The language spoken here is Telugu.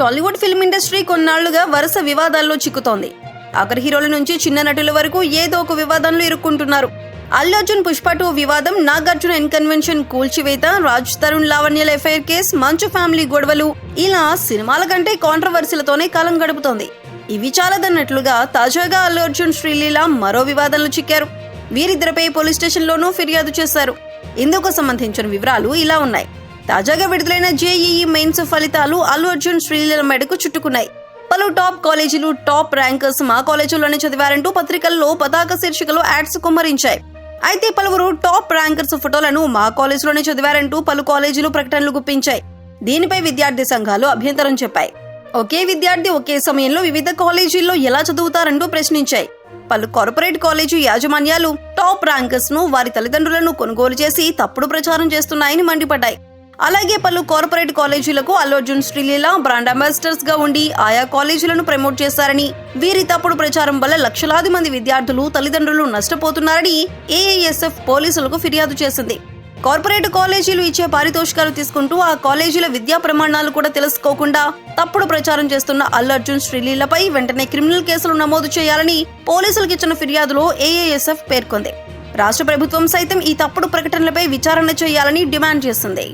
టాలీవుడ్ ఫిల్మ్ ఇండస్ట్రీ కొన్నాళ్ళుగా వరుస వివాదాల్లో చిక్కుతోంది. అగ్ర హీరోల నుంచి చిన్న నటుల వరకు ఏదో ఒక వివాదంలో ఇరుక్కుంటున్నారు. అల్లు అర్జున్ పుష్ప టూ వివాదం నాగార్జున ఇన్కన్వెన్షన్ కూల్చివేత రాజ్ తరుణ్ లావణ్యల ఎఫ్ఐఆర్ కేస్ మంచు ఫ్యామిలీ గొడవలు ఇలా సినిమాల కంటే కాంట్రవర్సీలతోనే కాలం గడుపుతోంది. ఇవి చాలదన్నట్లుగా తాజాగా అల్లు అర్జున్ శ్రీలీల మరో వివాదంలో చిక్కారు. వీరిద్దరిపై పోలీస్ స్టేషన్లోనూ ఫిర్యాదు చేశారు. ఇందుకు సంబంధించిన వివరాలు ఇలా ఉన్నాయి. తాజాగా విడుదలైన జేఈఈ మెయిన్స్ ఫలితాలు అల్లు అర్జున్ శ్రీలీల మెడకు చుట్టుకున్నాయి. పలు టాప్ కాలేజీలు టాప్ ర్యాంకర్స్ మా కాలేజీలోనే చదివారంటూ పత్రికల్లో పతాక శీర్షికలో యాడ్స్ కుమ్మరించాయి. అయితే పలువురు టాప్ ర్యాంకర్స్ ఫోటోలను మా కాలేజీలోనే చదివారంటూ పలు కాలేజీలు ప్రకటనలు గుప్పించాయి. దీనిపై విద్యార్థి సంఘాలు అభ్యంతరం చెప్పాయి. ఒకే విద్యార్థి ఒకే సమయంలో వివిధ కాలేజీల్లో ఎలా చదువుతారంటూ ప్రశ్నించాయి. పలు కార్పొరేట్ కాలేజీ యాజమాన్యాలు టాప్ ర్యాంకర్స్ను వారి తల్లిదండ్రులను కొనుగోలు చేసి తప్పుడు ప్రచారం చేస్తున్నాయని మండిపడ్డాయి. అలాగే పలు కార్పొరేట్ కాలేజీలకు అల్లు అర్జున్ శ్రీలీల బ్రాండ్ అంబాసిడర్స్గా ఉండి ఆయా కాలేజీలను ప్రమోట్ చేశారని. వీరి తప్పుడు ప్రచారం వల్ల లక్షలాది మంది విద్యార్థులు తల్లిదండ్రులు నష్టపోతున్నారని ఏఐఎస్ఎఫ్ పోలీసులకు ఫిర్యాదు చేసింది. కార్పొరేట్ కాలేజీలు ఇచ్చే పారితోషికాలు తీసుకుంటూ ఆ కాలేజీల విద్యా ప్రమాణాలు కూడా తెలుసుకోకుండా తప్పుడు ప్రచారం చేస్తున్న అల్లు అర్జున్ శ్రీలీలపై వెంటనే క్రిమినల్ కేసులు నమోదు చేయాలని పోలీసులకు ఇచ్చిన ఫిర్యాదులో ఏఐఎస్ఎఫ్ పేర్కొంది. రాష్ట్ర ప్రభుత్వం సైతం ఈ తప్పుడు ప్రకటనలపై విచారణ చేయాలని డిమాండ్ చేసింది.